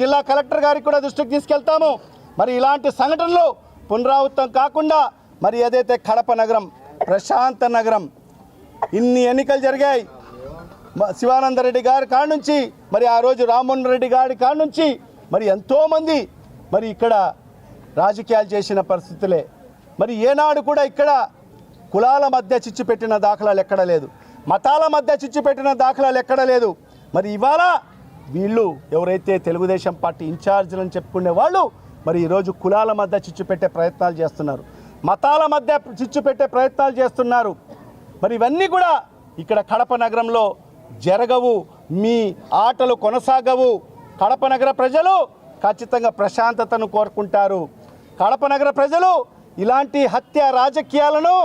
జిల్లా కలెక్టర్ గారికి కూడా దృష్టికి తీసుకెళ్తాము. మరి ఇలాంటి సంఘటనలు పునరావృతం కాకుండా మరి ఏదైతే కడప నగరం ప్రశాంత నగరం ఇన్ని ఎన్నికలు జరిగాయి. శివానందరెడ్డి గారి కాడ నుంచి మరి ఆ రోజు రామ్మోహన్ రెడ్డి గారి కాడ నుంచి మరి ఎంతోమంది మరి ఇక్కడ రాజకీయాలు చేసిన పరిస్థితులే. మరి ఏనాడు కూడా ఇక్కడ కులాల మధ్య చిచ్చు పెట్టిన దాఖలాలు ఎక్కడ లేదు. మతాల మధ్య చిచ్చు పెట్టిన దాఖలాలు ఎక్కడ లేదు. మరి ఇవాళ వీళ్ళు ఎవరైతే తెలుగుదేశం పార్టీ ఇన్ఛార్జీలు చెప్పుకునే వాళ్ళు మరి ఈరోజు కులాల మధ్య చిచ్చు పెట్టే ప్రయత్నాలు చేస్తున్నారు. మతాల మధ్య చిచ్చు పెట్టే ప్రయత్నాలు చేస్తున్నారు. మరి ఇవన్నీ కూడా ఇక్కడ కడప నగరంలో జరగవు. మీ ఆటలు కొనసాగవు. కడప నగర ప్రజలు ఖచ్చితంగా ప్రశాంతతను కోరుకుంటారు. కడప నగర ప్రజలు ఇలాంటి హత్య రాజకీయాలను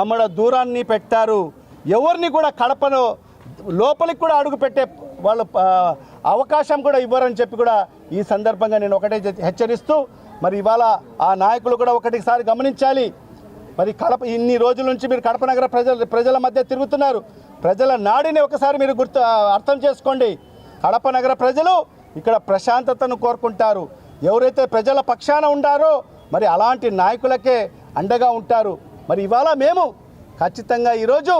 అమడ దూరాన్ని పెట్టారు. ఎవరిని కూడా కడపను లోపలికి కూడా అడుగు పెట్టే వాళ్ళ అవకాశం కూడా ఇవ్వరని చెప్పి కూడా ఈ సందర్భంగా నేను ఒకటే హెచ్చరిస్తూ మరి ఇవాళ ఆ నాయకులు కూడా ఒకటిసారి గమనించాలి. మరి కడప ఇన్ని రోజుల నుంచి మీరు కడప నగర ప్రజల ప్రజల మధ్య తిరుగుతున్నారు. ప్రజల నాడిని ఒకసారి మీరు గుర్తు అర్థం చేసుకోండి. కడప నగర ప్రజలు ఇక్కడ ప్రశాంతతను కోరుకుంటారు. ఎవరైతే ప్రజల పక్షాన ఉండారో మరి అలాంటి నాయకులకే అండగా ఉంటారు. మరి ఇవాళ మేము ఖచ్చితంగా ఈరోజు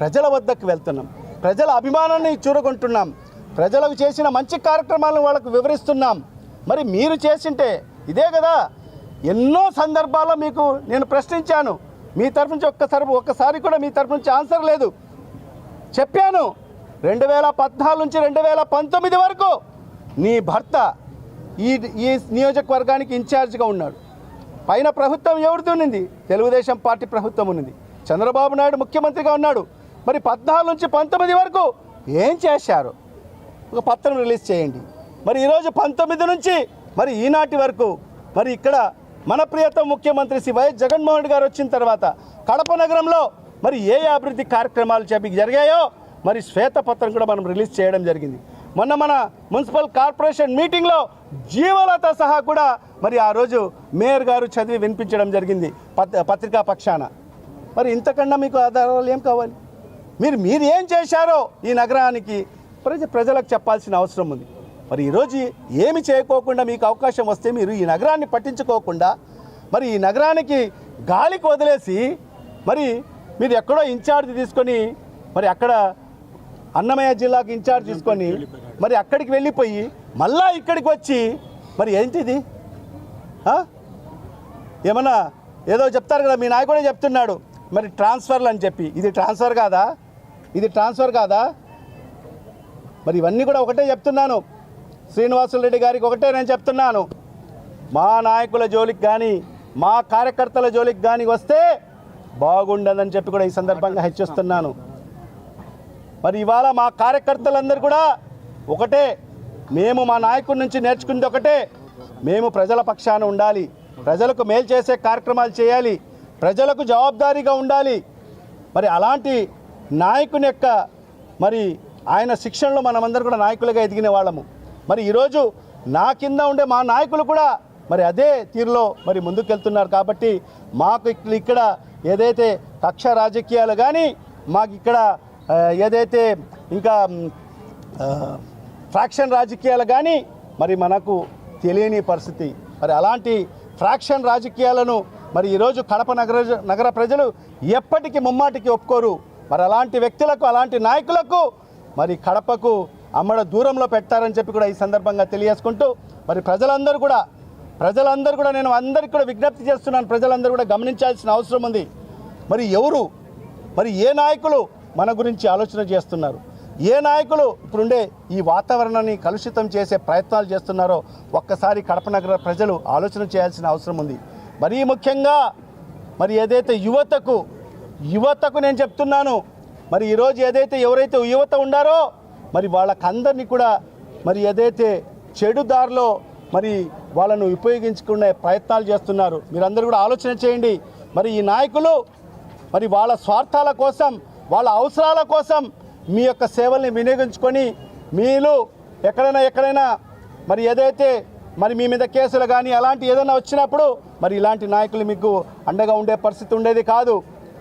ప్రజల వద్దకు వెళ్తున్నాం. ప్రజల అభిమానాన్ని చూరగొంటున్నాం. ప్రజలకు చేసిన మంచి కార్యక్రమాలను వాళ్ళకు వివరిస్తున్నాం. మరి మీరు చేసింటే ఇదే కదా. ఎన్నో సందర్భాల్లో మీకు నేను ప్రశ్నించాను. మీ తరఫు నుంచి ఒక్కసారి ఒక్కసారి కూడా మీ తరఫు నుంచి ఆన్సర్ లేదు. చెప్పాను. రెండు వేల పద్నాలుగు నుంచి రెండు వేల పంతొమ్మిది వరకు నీ భర్త ఈ ఈ నియోజకవర్గానికి ఇన్ఛార్జ్గా ఉన్నాడు. పైన ప్రభుత్వం ఎవరిది ఉన్నింది? తెలుగుదేశం పార్టీ ప్రభుత్వం ఉన్నింది. చంద్రబాబు నాయుడు ముఖ్యమంత్రిగా ఉన్నాడు. మరి పద్నాలుగు నుంచి పంతొమ్మిది వరకు ఏం చేశారు? ఒక పత్రం రిలీజ్ చేయండి. మరి ఈరోజు పంతొమ్మిది నుంచి మరి ఈనాటి వరకు మరి ఇక్కడ మన ప్రియతమ ముఖ్యమంత్రి శ్రీ వైఎస్ జగన్మోహన్ రెడ్డి గారు వచ్చిన తర్వాత కడప నగరంలో మరి ఏ అభివృద్ధి కార్యక్రమాలు చెప్పి జరిగాయో మరి శ్వేతపత్రం కూడా మనం రిలీజ్ చేయడం జరిగింది. మొన్న మన మున్సిపల్ కార్పొరేషన్ మీటింగ్లో జీవలత సహా కూడా మరి ఆ రోజు మేయర్ గారు చదివి వినిపించడం జరిగింది పత్ పత్రికా పక్షాన. మరి ఇంతకన్నా మీకు ఆధారాలు ఏం కావాలి? మీరు మీరు ఏం చేశారో ఈ నగరానికి ప్రజ ప్రజలకు చెప్పాల్సిన అవసరం ఉంది. మరి ఈరోజు ఏమి చేయకోకుండా మీకు అవకాశం వస్తే మీరు ఈ నగరాన్ని పట్టించుకోకుండా మరి ఈ నగరానికి గాలికి వదిలేసి మరి మీరు ఎక్కడో ఇన్ఛార్జ్ తీసుకొని మరి అక్కడ అన్నమయ్య జిల్లాకి ఇన్ఛార్జ్ తీసుకొని మరి అక్కడికి వెళ్ళిపోయి మళ్ళా ఇక్కడికి వచ్చి మరి ఏంటిది? ఏమన్నా ఏదో చెప్తారు కదా మీ నాయకుడే చెప్తున్నాడు. మరి ట్రాన్స్ఫర్లు అని చెప్పి. ఇది ట్రాన్స్ఫర్ కాదా? ఇది ట్రాన్స్ఫర్ కాదా? మరి ఇవన్నీ కూడా ఒకటే చెప్తున్నాను. శ్రీనివాసులరెడ్డి గారికి ఒకటే నేను చెప్తున్నాను. మా నాయకుల జోలికి కానీ మా కార్యకర్తల జోలికి కానీ వస్తే బాగుండదని చెప్పి కూడా ఈ సందర్భంగా హెచ్చరిస్తున్నాను మరి ఇవాళ మా కార్యకర్తలందరూ కూడా ఒకటే. మేము మా నాయకుడి నుంచి నేర్చుకుంది ఒకటే. మేము ప్రజల పక్షాన ఉండాలి. ప్రజలకు మేలు చేసే కార్యక్రమాలు చేయాలి. ప్రజలకు జవాబుదారీగా ఉండాలి. మరి అలాంటి నాయకుని యొక్క మరి ఆయన శిక్షణలో మనమందరం కూడా నాయకులుగా ఎదిగిన వాళ్ళము. మరి ఈరోజు నా కింద ఉండే మా నాయకులు కూడా మరి అదే తీరులో మరి ముందుకెళ్తున్నారు కాబట్టి మాకు ఇక్కడ ఏదైతే కక్ష రాజకీయాలు కానీ మాకు ఇక్కడ ఏదైతే ఇంకా ఫ్రాక్షన్ రాజకీయాలు కానీ మరి మనకు తెలియని పరిస్థితి. మరి అలాంటి ఫ్రాక్షన్ రాజకీయాలను మరి ఈరోజు కడప నగర నగర ప్రజలు ఎప్పటికీ ముమ్మాటికి ఒప్పుకోరు. మరి అలాంటి వ్యక్తులకు అలాంటి నాయకులకు మరి కడపకు అమ్మడ దూరంలో పెట్టారని చెప్పి కూడా ఈ సందర్భంగా తెలియజేసుకుంటూ మరి ప్రజలందరూ కూడా ప్రజలందరూ కూడా నేను అందరికీ కూడా విజ్ఞప్తి చేస్తున్నాను ప్రజలందరూ కూడా గమనించాల్సిన అవసరం ఉంది. మరి ఎవరు మరి ఏ నాయకులు మన గురించి ఆలోచన చేస్తున్నారు? ఏ నాయకులు ఇప్పుడుండే ఈ వాతావరణాన్ని కలుషితం చేసే ప్రయత్నాలు చేస్తున్నారో ఒక్కసారి కడప నగర ప్రజలు ఆలోచన చేయాల్సిన అవసరం ఉంది. మరీ ముఖ్యంగా మరి ఏదైతే యువతకు యువతకు నేను చెప్తున్నాను. మరి ఈరోజు ఏదైతే ఎవరైతే యువత ఉండారో మరి వాళ్ళకందరినీ కూడా మరి ఏదైతే చెడు దారిలో మరి వాళ్ళను ఉపయోగించుకునే ప్రయత్నాలు చేస్తున్నారు. మీరందరూ కూడా ఆలోచన చేయండి. మరి ఈ నాయకులు మరి వాళ్ళ స్వార్థాల కోసం వాళ్ళ అవసరాల కోసం మీ యొక్క సేవల్ని వినియోగించుకొని మీరు ఎక్కడైనా ఎక్కడైనా మరి ఏదైతే మరి మీ మీద కేసులు కానీ అలాంటి ఏదైనా వచ్చినప్పుడు మరి ఇలాంటి నాయకులు మీకు అండగా ఉండే పరిస్థితి ఉండేది కాదు.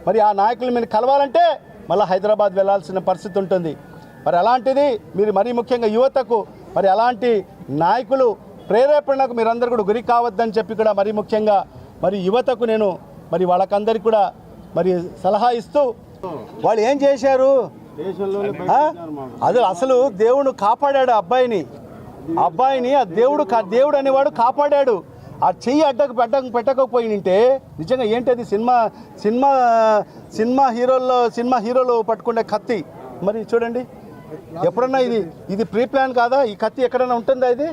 మరి ఆ నాయకులు మీరు కలవాలంటే మళ్ళీ హైదరాబాద్ వెళ్ళాల్సిన పరిస్థితి ఉంటుంది. మరి అలాంటిది మీరు మరీ ముఖ్యంగా యువతకు మరి అలాంటి నాయకులు ప్రేరేపణకు మీరందరూ కూడా గురి కావద్దని చెప్పి కూడా మరి ముఖ్యంగా మరి యువతకు నేను మరి వాళ్ళకందరికీ కూడా మరి సలహా ఇస్తూ వాళ్ళు ఏం చేశారు? అది అసలు దేవుడు కాపాడాడు ఆ అబ్బాయిని. అబ్బాయిని ఆ దేవుడు దేవుడు అనేవాడు కాపాడాడు. ఆ చెయ్యి అడ్డకు పెట్టక పెట్టకపోయింటే నిజంగా ఏంటది సినిమా సినిమా సినిమా హీరోల్లో సినిమా హీరోలు పట్టుకునే కత్తి. మరి చూడండి ఎప్పుడన్నా ఇది ఇది ప్రీ ప్లాన్ కాదా? ఈ కత్తి ఎక్కడైనా ఉంటుందా ఇది?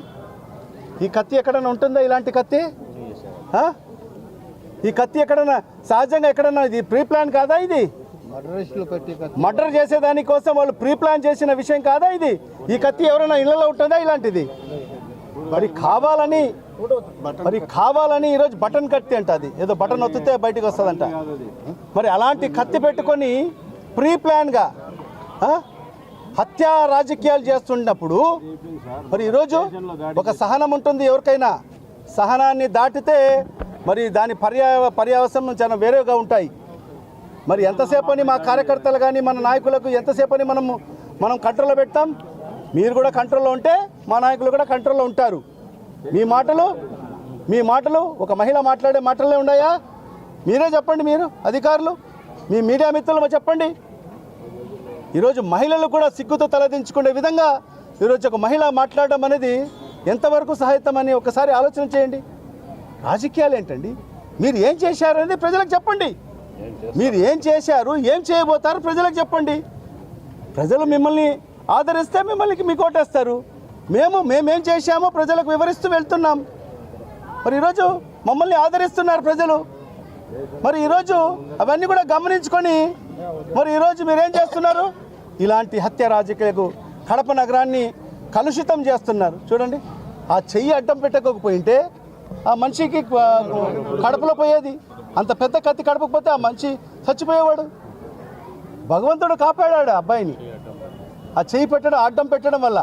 ఈ కత్తి ఎక్కడైనా ఉంటుందా ఇలాంటి కత్తి? ఈ కత్తి ఎక్కడైనా సహజంగా ఎక్కడన్నా ఇది ప్రీ ప్లాన్ కాదా ఇది? మర్డర్ చేసేదాని కోసం వాళ్ళు ప్రీ ప్లాన్ చేసిన విషయం కాదా ఇది? ఈ కత్తి ఎవరైనా ఇళ్ళలో ఉంటుందా ఇలాంటిది? మరి కావాలని మరి కావాలని ఈరోజు బటన్ కత్తి అంట అది. ఏదో బటన్ ఒత్తితే బయటకు వస్తుందంట. మరి అలాంటి కత్తి పెట్టుకొని ప్రీ ప్లాన్గా? హత్యా రాజకీయాలు చేస్తున్నప్పుడు మరి ఈరోజు ఒక సహనం ఉంటుంది ఎవరికైనా. సహనాన్ని దాటితే మరి దాని పర్యా పర్యావసం చాలా వేరేగా ఉంటాయి. మరి ఎంతసేపు అని మా కార్యకర్తలు కానీ మన నాయకులకు ఎంతసేపు అని మనము మనం కంట్రోల్లో పెడతాం? మీరు కూడా కంట్రోల్లో ఉంటే మా నాయకులు కూడా కంట్రోల్లో ఉంటారు. మీ మాటలు మీ మాటలు ఒక మహిళ మాట్లాడే మాటలే ఉన్నాయా? మీరే చెప్పండి మీరు అధికారులు మీ మీడియా మిత్రులు చెప్పండి. ఈరోజు మహిళలు కూడా సిగ్గుతో తలదించుకునే విధంగా ఈరోజు ఒక మహిళ మాట్లాడడం అనేది ఎంతవరకు సహాయతం అని ఒకసారి ఆలోచన చేయండి. రాజకీయాలు ఏంటండి? మీరు ఏం చేశారు అనేది ప్రజలకు చెప్పండి. మీరు ఏం చేశారు ఏం చేయబోతారు ప్రజలకు చెప్పండి. ప్రజలు మిమ్మల్ని ఆదరిస్తే మిమ్మల్ని మీకు ఓటేస్తారు మేము మేమేం చేశామో ప్రజలకు వివరిస్తూ వెళ్తున్నాం. మరి ఈరోజు మమ్మల్ని ఆదరిస్తున్నారు ప్రజలు. మరి ఈరోజు అవన్నీ కూడా గమనించుకొని మరి ఈరోజు మీరేం చేస్తున్నారు? ఇలాంటి హత్య రాజకీయాలకు కడప నగరాన్ని కలుషితం చేస్తున్నారు. చూడండి ఆ చెయ్యి అడ్డం పెట్టకపోయింటే ఆ మనిషికి కడపలో పోయేది. అంత పెద్ద కత్తి కడపకపోతే ఆ మనిషి చచ్చిపోయేవాడు. భగవంతుడు కాపాడాడు ఆ అబ్బాయిని. ఆ చెయ్యి పెట్టడం అడ్డం పెట్టడం వల్ల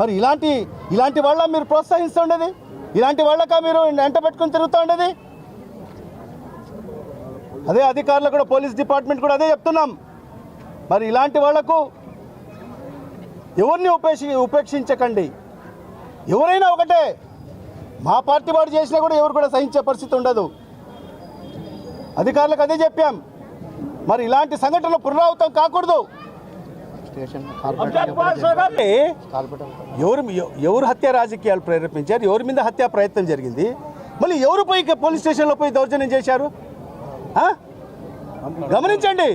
మరి ఇలాంటి ఇలాంటి వాళ్ళ మీరు ప్రోత్సహిస్తూ ఉండేది ఇలాంటి వాళ్ళక మీరు వెంట పెట్టుకుని తిరుగుతూ ఉండేది అదే అధికారులు కూడా పోలీస్ డిపార్ట్మెంట్ కూడా అదే చెప్తున్నాం. మరి ఇలాంటి వాళ్ళకు ఎవరిని ఉపేక్షి ఉపేక్షించకండి? ఎవరైనా ఒకటే. మా పార్టీ వాడు చేసినా కూడా ఎవరు కూడా సహించే పరిస్థితి ఉండదు. అధికారులకు అదే చెప్పాం. మరి ఇలాంటి సంఘటనలు పునరావృతం కాకూడదు. స్టేషన్ ఎవరు ఎవరు హత్య రాజకీయాలు ప్రేరేపించారు? ఎవరి మీద హత్యా ప్రయత్నం జరిగింది? మళ్ళీ ఎవరు పోయి పోలీస్ స్టేషన్లో పోయి దౌర్జన్యం చేశారు? గమనించండి.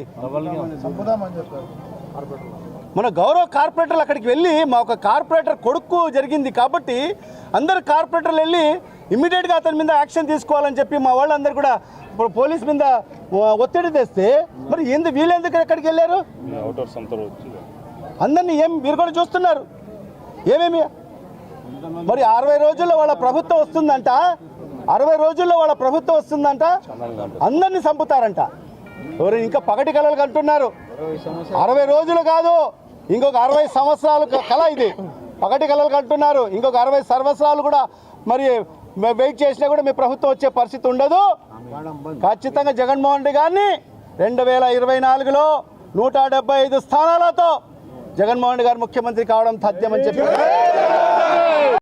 మన గౌరవ కార్పొరేటర్లు అక్కడికి వెళ్ళి మా ఒక కార్పొరేటర్ కొడుకు జరిగింది కాబట్టి అందరు కార్పొరేటర్లు వెళ్ళి ఇమ్మీడియట్గా అతని మీద యాక్షన్ తీసుకోవాలని చెప్పి మా వాళ్ళందరూ కూడా ఇప్పుడు పోలీస్ మీద ఒత్తిడి తెస్తే మరి ఎందు వీళ్ళెందుకు ఎక్కడికి వెళ్ళారు? అందరినీ ఏం మీరు కూడా చూస్తున్నారు? ఏమేమి? మరి అరవై రోజుల్లో వాళ్ళ ప్రభుత్వం వస్తుందంట. అరవై రోజుల్లో వాళ్ళ ప్రభుత్వం వస్తుందంట. అందరినీ చంపుతారంట. ఎవరు ఇంకా పగటి కళలు కంటున్నారు. అరవై రోజులు కాదు ఇంకొక అరవై సంవత్సరాలు కళ ఇది. పగటి కళలు కంటున్నారు. ఇంకొక అరవై సంవత్సరాలు కూడా మరి వెయిట్ చేసినా కూడా మీ ప్రభుత్వం వచ్చే పరిస్థితి ఉండదు. ఖచ్చితంగా జగన్మోహన్ రెడ్డి గారిని రెండు వేల ఇరవై నాలుగులో నూట డెబ్బై ఐదు స్థానాలతో జగన్మోహన్ రెడ్డి గారు ముఖ్యమంత్రి కావడం తథ్యమని చెప్పి